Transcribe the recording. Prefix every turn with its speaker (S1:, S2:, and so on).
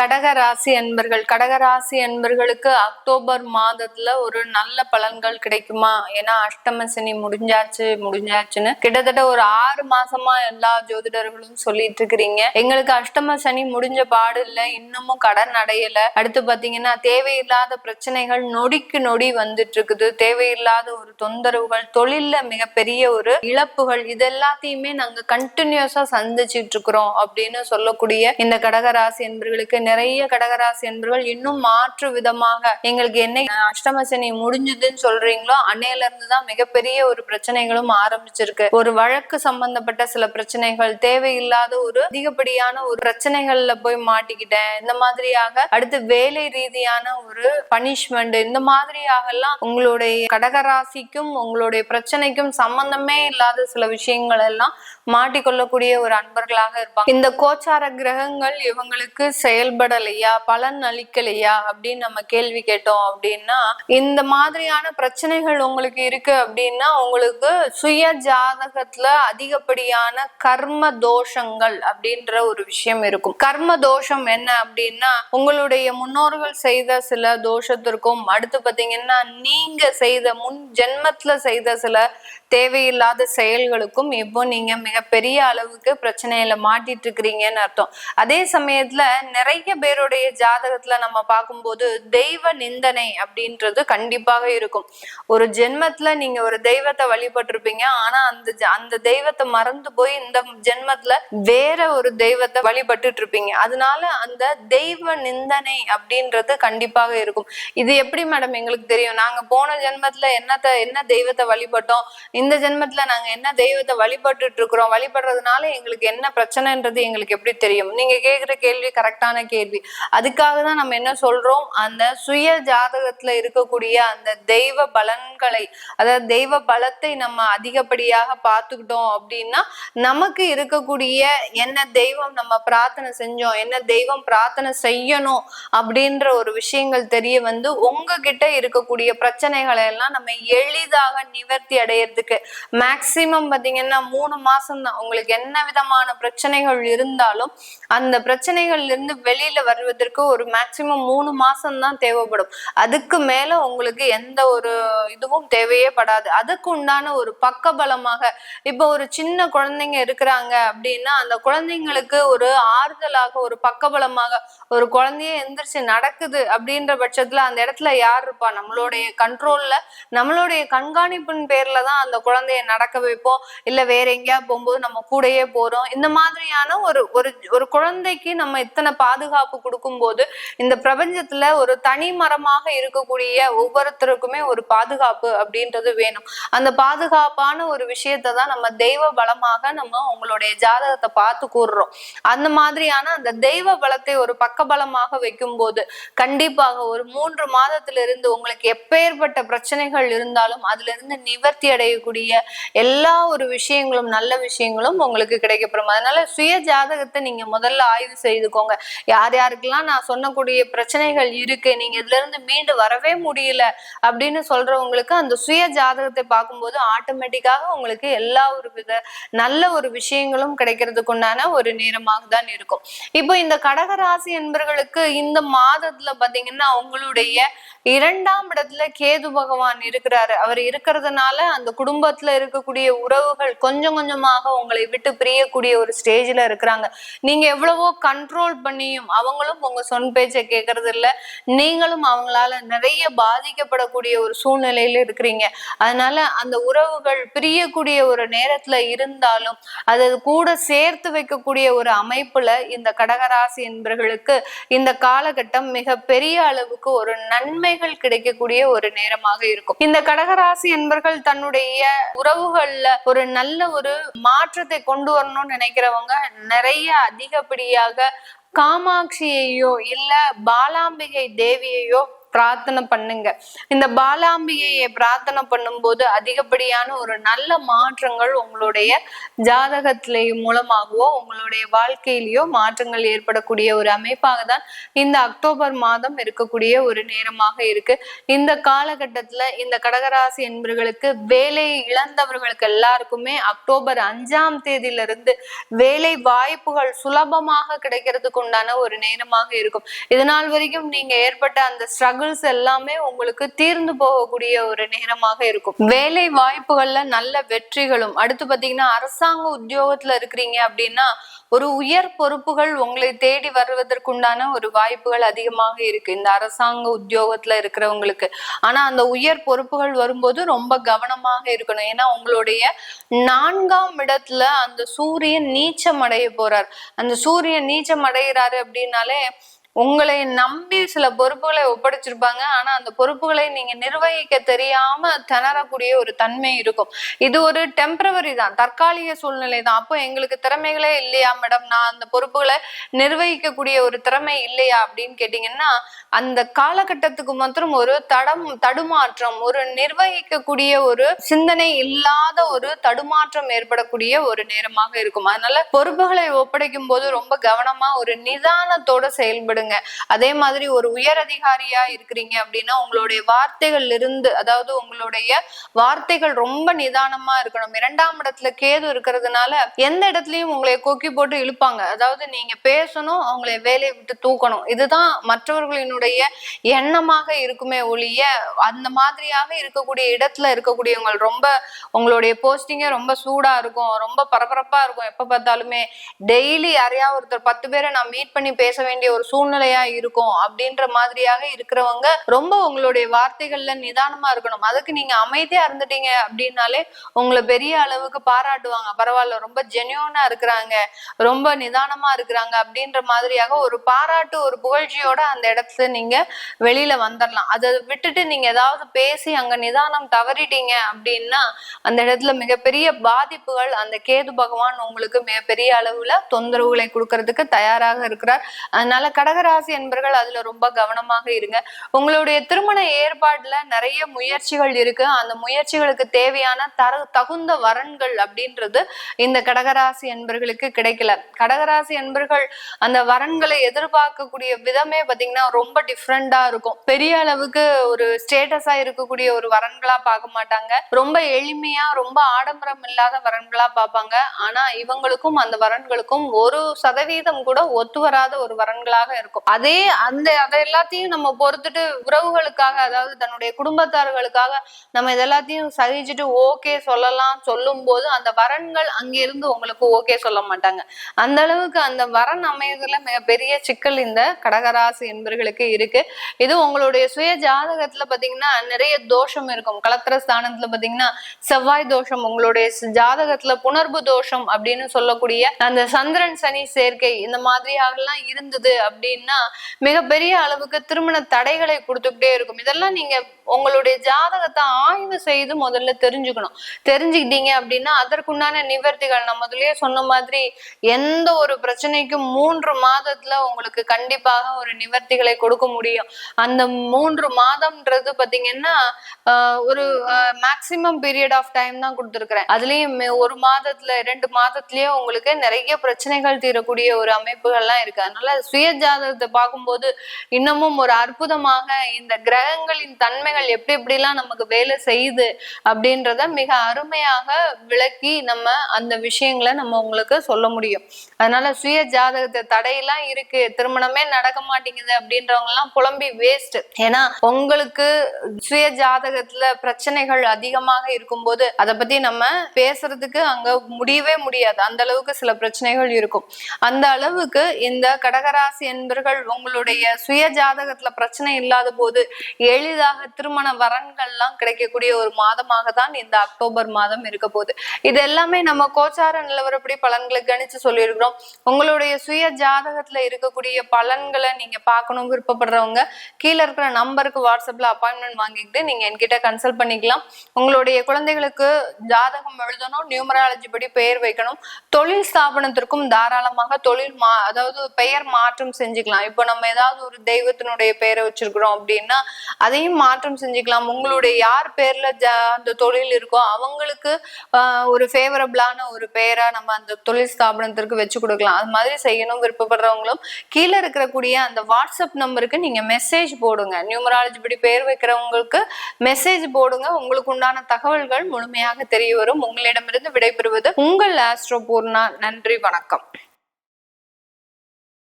S1: கடகராசி அன்பர்கள் கடகராசி அன்பர்களுக்கு அக்டோபர் மாதத்துல ஒரு நல்ல பலன்கள் கிடைக்குமா? ஏன்னா அஷ்டம சனி முடிஞ்சாச்சு முடிஞ்சாச்சுன்னு கிட்டத்தட்ட ஒரு ஆறு மாசமா எல்லா ஜோதிடர்களும் சொல்லிட்டு இருக்கிறீங்க. எங்களுக்கு அஷ்டம சனி முடிஞ்ச பாடு இல்ல இன்னமும் கடன் அடையல. அடுத்து பாத்தீங்கன்னா தேவையில்லாத பிரச்சனைகள் நொடிக்கு நொடி வந்துட்டு இருக்குது. தேவையில்லாத ஒரு தொந்தரவுகள் தொழில்ல மிகப்பெரிய ஒரு இழப்புகள் இது எல்லாத்தையுமே நாங்க கண்டினியூஸா சந்திச்சிட்டு இருக்கிறோம் அப்படின்னு சொல்லக்கூடிய இந்த கடகராசி என்பர்களுக்கு நிறைய கடகராசி என்பர்கள் இன்னும் மாற்று விதமாக எங்களுக்கு என்ன அஷ்டம சனி முடிஞ்சதுன்னு சொல்றீங்களோ அன்னையில இருந்து தான் மிகப்பெரிய ஒரு பிரச்சனைகளும் ஆரம்பிச்சிருக்கு. ஒரு வழக்கு சம்பந்தப்பட்ட சில பிரச்சனைகள் தேவையில்லாத ஒரு அதிகப்படியான ஒரு பிரச்சனைகள்ல போய் மாட்டிக்கிட்டேன். இந்த மாதிரியாக அடுத்து வேலை ரீதியான ஒரு பனிஷ்மெண்ட் இந்த மாதிரியாக எல்லாம் உங்களுடைய கடகராசிக்கும் உங்களுடைய பிரச்சனைக்கும் சம்பந்தமே இல்லாத சில விஷயங்கள் எல்லாம் மாட்டிக்கொள்ளக்கூடிய ஒரு அன்பர்களாக இருப்பாங்க. இந்த கோச்சார கிரகங்கள் இவங்களுக்கு செயல்படலையா பலன் அளிக்கலையா? அப்படின்னு நம்ம கேள்வி கேட்டோம் அப்படின்னா இந்த மாதிரியான பிரச்சனைகள் உங்களுக்கு இருக்கு அப்படின்னா உங்களுக்கு சுய ஜாதகத்துல அதிகப்படியான கர்ம தோஷங்கள் அப்படின்ற ஒரு விஷயம் இருக்கும். கர்ம தோஷம் என்ன அப்படின்னா உங்களுடைய முன்னோர்கள் செய்த சில தோஷத்திற்கும் அடுத்து பாத்தீங்கன்னா நீங்க செய்த முன் ஜென்மத்துல செய்த சில தேவையில்லாத செயல்களுக்கும் இப்போ நீங்க மிகப்பெரிய அளவுக்கு பிரச்சனையில மாட்டிட்டு இருக்கிறீங்கன்னு அர்த்தம். அதே சமயத்துல நிறைய பேருடைய ஜாதகத்துல நம்ம பார்க்கும்போது தெய்வ நிந்தனை அப்படின்றது கண்டிப்பாக இருக்கும். ஒரு ஜென்மத்துல நீங்க ஒரு தெய்வத்தை வழிபட்டிருப்பீங்க. ஆனா அந்த ஜ- அந்த தெய்வத்தை மறந்து போய் இந்த ஜென்மத்துல வேற ஒரு தெய்வத்தை வழிபட்டுட்டு இருப்பீங்க அதனால அந்த தெய்வ நிந்தனை அப்படின்றது கண்டிப்பாக இருக்கும். இது எப்படி மேடம் எங்களுக்கு தெரியும்? நாங்க போன ஜென்மத்துல என்னத்த என்ன தெய்வத்தை வழிபட்டோம்? இந்த ஜென்மத்துல நாங்க என்ன தெய்வத்தை வழிபட்டுட்டு இருக்கிறோம் வழிபடுறதுனால எங்களுக்கு என்ன பிரச்சனைன்றது எங்களுக்கு எப்படி தெரியும்? நீங்க கேக்குற கேள்வி கரெக்டான கேள்வி. அதுக்காக தான் நம்ம என்ன சொல்றோம்? அந்த சுய ஜாதகத்துல இருக்கக்கூடிய அந்த தெய்வ பலன்களை அதாவது தெய்வ பலத்தை நம்ம அதிகப்படியாக பார்த்துக்கிட்டோம் அப்படின்னா நமக்கு இருக்கக்கூடிய என்ன தெய்வம் நம்ம பிரார்த்தனை செஞ்சோம் என்ன தெய்வம் பிரார்த்தனை செய்யணும் அப்படின்ற ஒரு விஷயங்கள் தெரிய வந்து உங்ககிட்ட இருக்கக்கூடிய பிரச்சனைகளை எல்லாம் நம்ம எளிதாக நிவர்த்தி அடையிறதுக்கு மேக்சிமம் பாத்தீங்கன்னா மூணு மாசம் தான் உங்களுக்கு என்ன விதமான பிரச்சனைகள் இருந்தாலும் அந்த பிரச்சனைகள்ல இருந்து வெளியில வருவதற்கு ஒரு மேக்சிமம் மூணு மாசம் தான் தேவைப்படும். அதுக்கு மேல உங்களுக்கு எந்த ஒரு இதுவும் தேவையே படாது. அதுக்கு உண்டான ஒரு பக்க பலமாக இப்போ ஒரு சின்ன குழந்தைங்க இருக்கிறாங்க அப்படின்னா அந்த குழந்தைங்களுக்கு ஒரு ஆறுதலாக ஒரு பக்கபலமாக ஒரு குழந்தைய எந்திரிச்சு நடக்குது அப்படின்ற பட்சத்துல அந்த இடத்துல யார் இருப்பா? நம்மளுடைய கண்ட்ரோல்ல நம்மளுடைய கண்காணிப்பின் பேர்ல தான் அந்த குழந்தைய நடக்க வைப்போம். இல்ல வேற எங்கேயா போகும்போது நம்ம கூடயே போறோம். இந்த மாதிரியான ஒரு ஒரு ஒரு குழந்தைக்கு நம்ம இத்தனை பாதுகாப்பு கொடுக்கும்போது இந்த பிரபஞ்சத்துல ஒரு தனி மரமாக இருக்கக்கூடிய ஒவ்வொருத்தருக்குமே ஒரு பாதுகாப்பு அப்படின்றது வேணும். அந்த பாதுகாப்பான ஒரு விஷயத்தை தான் நம்ம தெய்வ பலமாக நம்ம உங்களுடைய ஜாதகத்தை பார்த்து கூறுறோம். அந்த மாதிரியான அந்த தெய்வ பலத்தை ஒரு பக்கபலமாக வைக்கும்போது கண்டிப்பாக ஒரு மூன்று மாதத்திலிருந்து உங்களுக்கு எப்பேற்பட்ட பிரச்சனைகள் இருந்தாலும் அதுல இருந்து நிவர்த்தி அடையக்கூடிய எல்லா ஒரு விஷயங்களும் நல்ல விஷயங்களும் உங்களுக்கு கிடைக்கப்படும் அதனால சுய ஜாதகத்தை நீங்க முதல்ல ஆய்வு செய்துக்கோங்க. யார் யாருக்கெல்லாம் நான் சொன்னக்கூடிய பிரச்சனைகள் இருக்கு நீங்க இதுல இருந்து மீண்டு வரவே முடியல அப்படின்னு சொல்றவங்களுக்கு அந்த சுய ஜாதகத்தை பார்க்கும்போது ஆட்டோமேட்டிக்காக உங்களுக்கு எல்லா ஒரு வித நல்ல ஒரு விஷயங்களும் கிடைக்கிறதுக்கு உண்டான ஒரு நேரமாக தான் இருக்கும். இப்போ இந்த கடகராசி என்பர்களுக்கு இந்த மாதத்துல பாத்தீங்கன்னா உங்களுடைய இரண்டாம் இடத்துல கேது பகவான் இருக்கிறாரு. அவர் இருக்கிறதுனால அந்த குடும்பத்துல இருக்கக்கூடிய உறவுகள் கொஞ்சம் கொஞ்சமாக உங்களை விட்டு பிரியக்கூடிய ஒரு ஸ்டேஜ்ல இருக்கிறாங்க. நீங்க எவ்வளவோ கண்ட்ரோல் பண்ணியும் அவங்களும் உங்க சொன் பேச்சை கேட்கறது இல்ல நீங்களும் அவங்களால நிறைய பாதிக்கப்படக்கூடிய ஒரு சூழ்நிலையில இருக்கிறீங்க. அதனால அந்த உறவுகள் பிரியக்கூடிய ஒரு நேரத்துல இருந்தாலும் அது கூட சேர்த்து வைக்கக்கூடிய ஒரு அமைப்புல இந்த கடகராசி என்பர்களுக்கு இந்த காலகட்டம் மிக பெரிய அளவுக்கு ஒரு நன்மைகள் கிடைக்கக்கூடிய ஒரு நேரமாக இருக்கும். இந்த கடகராசி என்பர்கள் தன்னுடைய உறவுகள்ல ஒரு நல்ல ஒரு மாற்றத்தை கொண்டு வரணும்னு நினைக்கிறவங்க நிறைய அதிகப்படியாக காமாட்சியையோ இல்ல பாலாம்பிகை தேவியையோ பிரார்த்தனை பண்ணுங்க. இந்த பாலாம்பிகையை பிரார்த்தனை பண்ணும்போது அதிகப்படியான ஒரு நல்ல மாற்றங்கள் உங்களுடைய ஜாதகத்திலே மூலமாகவோ உங்களுடைய வாழ்க்கையிலேயோ மாற்றங்கள் ஏற்படக்கூடிய ஒரு அமைப்பாக தான் இந்த அக்டோபர் மாதம் இருக்கக்கூடிய ஒரு நேரமாக இருக்கு. இந்த காலகட்டத்துல இந்த கடகராசி என்பவர்களுக்கு வேலை இழந்தவர்களுக்கு எல்லாருக்குமே அக்டோபர் அஞ்சாம் தேதியிலிருந்து வேலை வாய்ப்புகள் சுலபமாக கிடைக்கிறதுக்கு உண்டான ஒரு நேரமாக இருக்கும். இதனால் வரைக்கும் நீங்க ஏற்பட்ட அந்த ஸ்ட்ரகிள்ஸ் எல்லாமே உங்களுக்கு தீர்ந்து போகக்கூடிய ஒரு நேரமாக இருக்கும். வேலை வாய்ப்புகள்ல நல்ல வெற்றிகளும் அடுத்து பாத்தீங்கன்னா அரசாங்க உத்தியோகத்துல இருக்கிறீங்க அப்படின்னா ஒரு உயர் பொறுப்புகள் உங்களை தேடி வருவதற்குண்டான ஒரு வாய்ப்புகள் அதிகமாக இருக்கு. இந்த அரசாங்க உத்தியோகத்துல இருக்கிறவங்களுக்கு. ஆனா அந்த உயர் பொறுப்புகள் வரும்போது ரொம்ப கவனமாக இருக்கணும். ஏன்னா உங்களுடைய நான்காம் இடத்துல அந்த சூரியன் நீச்சம் அடைய போறார். அந்த சூரியன் நீச்சம் அடைகிறாரு அப்படின்னாலே உங்களை நம்பி சில பொறுப்புகளை ஒப்படைச்சிருப்பாங்க. ஆனா அந்த பொறுப்புகளை நீங்க நிர்வகிக்க தெரியாம திணறக்கூடிய ஒரு தன்மை இருக்கும். இது ஒரு டெம்பரவரி தான். தற்காலிக சூழ்நிலை தான். அப்போ எங்களுக்கு திறமைகளே இல்லையா மேடம் நான் அந்த பொறுப்புகளை நிர்வகிக்கக்கூடிய ஒரு திறமை இல்லையா அப்படின்னு கேட்டீங்கன்னா அந்த காலகட்டத்துக்கு மாத்திரம் ஒரு தடம் தடுமாற்றம் ஒரு நிர்வகிக்கக்கூடிய ஒரு சிந்தனை இல்லாத ஒரு தடுமாற்றம் ஏற்படக்கூடிய ஒரு நேரமாக இருக்கும். அதனால பொறுப்புகளை ஒப்படைக்கும் போது ரொம்ப கவனமா ஒரு நிதானத்தோட விடுங்க அதே மாதிரி ஒரு உயர் அதிகாரியா இருக்கிறீங்க அப்படின்னா உங்களுடைய வார்த்தைகள் இருந்து அதாவது உங்களுடைய வார்த்தைகள் ரொம்ப நிதானமா இருக்கணும். இரண்டாம் இடத்துல கேது இருக்கிறதுனால எந்த இடத்துலயும் உங்களை கொக்கி போட்டு இழுப்பாங்க. அதாவது நீங்க பேசணும் அவங்களை வேலையை விட்டு தூக்கணும். இதுதான் மற்றவர்களினுடைய எண்ணமாக இருக்குமே ஒழிய அந்த மாதிரியாக இருக்கக்கூடிய இடத்துல இருக்கக்கூடியவங்க ரொம்ப உங்களுடைய போஸ்டிங்கே ரொம்ப சூடா இருக்கும். ரொம்ப பரபரப்பா இருக்கும். எப்ப பார்த்தாலுமே டெய்லி யாரையா ஒருத்தர் பத்து பேரை நான் மீட் பண்ணி பேச வேண்டிய ஒரு சூழ்நிலை சூழ்நிலையா இருக்கும் அப்படின்ற மாதிரியாக இருக்கிறவங்க ரொம்ப உங்களுடைய வார்த்தைகள்ல நிதானமா இருக்கணும். அதுக்கு நீங்க அமைதியா இருந்துட்டீங்க அப்படின்னாலே உங்களை பெரிய அளவுக்கு பாராட்டுவாங்க. பரவாயில்ல ரொம்ப ஜென்யூனா இருக்கிறாங்க ரொம்ப நிதானமா இருக்கிறாங்க அப்படின்ற மாதிரியாக ஒரு பாராட்டு ஒரு புகழ்ச்சியோட அந்த இடத்துல நீங்க வெளியில வந்துடலாம் அதை விட்டுட்டு நீங்க ஏதாவது பேசி அங்க நிதானம் தவறிட்டீங்க அப்படின்னா அந்த இடத்துல மிகப்பெரிய பாதிப்புகள் அந்த கேது பகவான் உங்களுக்கு மிகப்பெரிய அளவுல தொந்தரவுகளை கொடுக்கறதுக்கு தயாராக இருக்கிறார். அதனால கடகராசி என்பர்கள் அதுல ரொம்ப கவனமாக இருங்க. உங்களுடைய திருமண ஏற்பாடுல நிறைய முயற்சிகள் இருக்கு. அந்த முயற்சிகளுக்கு தேவையான தர தகுந்த வரன்கள் அப்படின்றது இந்த கடகராசி என்பர்களுக்கு கிடைக்கல. கடகராசி என்பர்கள் அந்த வரன்களை எதிர்பார்க்கக்கூடிய விதமே பாத்தீங்கன்னா ரொம்ப டிஃப்ரெண்டா இருக்கும். பெரிய அளவுக்கு ஒரு ஸ்டேட்டஸா இருக்கக்கூடிய ஒரு வரன்களா பார்க்க மாட்டாங்க. ரொம்ப எளிமையா ரொம்ப ஆடம்பரம் இல்லாத வரன்களா பார்ப்பாங்க. ஆனா இவங்களுக்கும் அந்த வரன்களுக்கும் ஒரு சதவீதம் கூட ஒத்து வராத ஒரு வரன்களாக இருக்கும் அதே அந்த அதை எல்லாத்தையும் நம்ம பொறுத்துட்டு உறவுகளுக்காக அதாவது தன்னுடைய குடும்பத்தார்களுக்காக நம்ம இதெல்லாத்தையும் சகிச்சுட்டு ஓகே சொல்லலாம் சொல்லும் போது அந்த வரன்கள் அங்கிருந்து உங்களுக்கு ஓகே சொல்ல மாட்டாங்க. அந்த அளவுக்கு அந்த வரன் அமையதுல மிகப்பெரிய சிக்கல் இந்த கடகராசி என்பர்களுக்கு இருக்கு. இது உங்களுடைய சுய ஜாதகத்துல பாத்தீங்கன்னா நிறைய தோஷம் இருக்கும். கலத்திர ஸ்தானத்துல பாத்தீங்கன்னா செவ்வாய் தோஷம் உங்களுடைய ஜாதகத்துல புணர்வு தோஷம் அப்படின்னு சொல்லக்கூடிய அந்த சந்திரன் சனி சேர்க்கை இந்த மாதிரியாகலாம் இருந்தது அப்படின்னு அப்படின்னா மிகப்பெரிய அளவுக்கு திருமண தடைகளை கொடுத்துக்கிட்டே இருக்கும். இதெல்லாம் நீங்க உங்களுடைய ஜாதகத்தை ஆய்வு செய்து முதல்ல தெரிஞ்சுக்கணும். தெரிஞ்சுக்கிட்டீங்க அப்படின்னா அதற்குண்டான நிவர்த்திகள் நம்ம முதலே சொன்ன மாதிரி எந்த ஒரு பிரச்சனைக்கும் மூன்று மாதத்துல உங்களுக்கு கண்டிப்பாக ஒரு நிவர்த்திகளை கொடுக்க முடியும். அந்த மூன்று மாதம்ன்றது பாத்தீங்கன்னா ஒரு மேக்சிமம் பீரியட் ஆஃப் டைம் தான் கொடுத்துருக்குறேன். அதுலயும் ஒரு மாதத்துல ரெண்டு மாதத்துலயே உங்களுக்கு நிறைய பிரச்சனைகள் தீரக்கூடிய ஒரு அமைப்புகள்லாம் இருக்கு. அதனால சுய ஜாதக ஜாதகத்தை பார்க்கும்போது இன்னமும் ஒரு அற்புதமாக இந்த கிரகங்களின் தன்மைகள் எப்படி எப்படிலாம் நமக்கு வேலை செய்யுது அப்படின்றத மிக அருமையாக விளக்கி நம்ம அந்த விஷயங்களை நம்ம உங்களுக்கு சொல்ல முடியும். அதனால சுய ஜாதகத்தை தடையெல்லாம் இருக்கு திருமணமே நடக்க மாட்டேங்குது அப்படின்றவங்க எல்லாம் புலம்பி வேஸ்ட் ஏன்னா உங்களுக்கு சுய ஜாதகத்துல பிரச்சனைகள் அதிகமாக இருக்கும்போது அதை பத்தி நம்ம பேசுறதுக்கு அங்க முடியவே முடியாது. அந்த அளவுக்கு சில பிரச்சனைகள் இருக்கும். அந்த அளவுக்கு இந்த கடகராசி என்பது நண்பர்கள் உங்களுடைய சுய ஜாதகத்துல பிரச்சனை இல்லாத போது எளிதாக திருமண வரன்கள்லாம் கிடைக்கக்கூடிய ஒரு மாதமாக தான் இந்த அக்டோபர் மாதம் இருக்க போகுது. இது எல்லாமே நம்ம கோச்சார நிலவரப்படி பலன்களை கணிச்சு சொல்லியிருக்கிறோம். உங்களுடைய சுய ஜாதகத்துல இருக்கக்கூடிய பலன்களை நீங்க பார்க்கணும் விருப்பப்படுறவங்க கீழே இருக்கிற நம்பருக்கு வாட்ஸ்அப்ல அப்பாயின்மெண்ட் வாங்கிக்கிட்டு நீங்க என்கிட்ட கன்சல்ட் பண்ணிக்கலாம். உங்களுடைய குழந்தைகளுக்கு ஜாதகம் எழுதணும் நியூமராலஜி படி பெயர் வைக்கணும். தொழில் ஸ்தாபனத்திற்கும் தாராளமாக தொழில் மா அதாவது பெயர் மாற்றம் செஞ்சு செஞ்சுக்கலாம். இப்போ நம்ம ஏதாவது ஒரு தெய்வத்தினுடைய பேரை வச்சிருக்கிறோம் அப்படின்னா அதையும் மாற்றம் செஞ்சுக்கலாம். உங்களுடைய யார் பேர்ல அந்த தொழில் இருக்கோ அவங்களுக்கு ஆஹ், ஒரு ஃபேவரபிளான ஒரு பெயரா நம்ம அந்த தொழில் ஸ்தாபனத்திற்கு வச்சு கொடுக்கலாம். அது மாதிரி செய்யணும் விருப்பப்படுறவங்களும் கீழே இருக்கக்கூடிய அந்த வாட்ஸ்அப் நம்பருக்கு நீங்க மெசேஜ் போடுங்க. நியூமராலஜி படி பேர் வைக்கிறவங்களுக்கு மெசேஜ் போடுங்க. உங்களுக்கு உண்டான தகவல்கள் முழுமையாக தெரிய வரும். உங்களிடமிருந்து விடைபெறுவது உங்கள் ஆஸ்ட்ரோ பூர்ணா நன்றி வணக்கம்.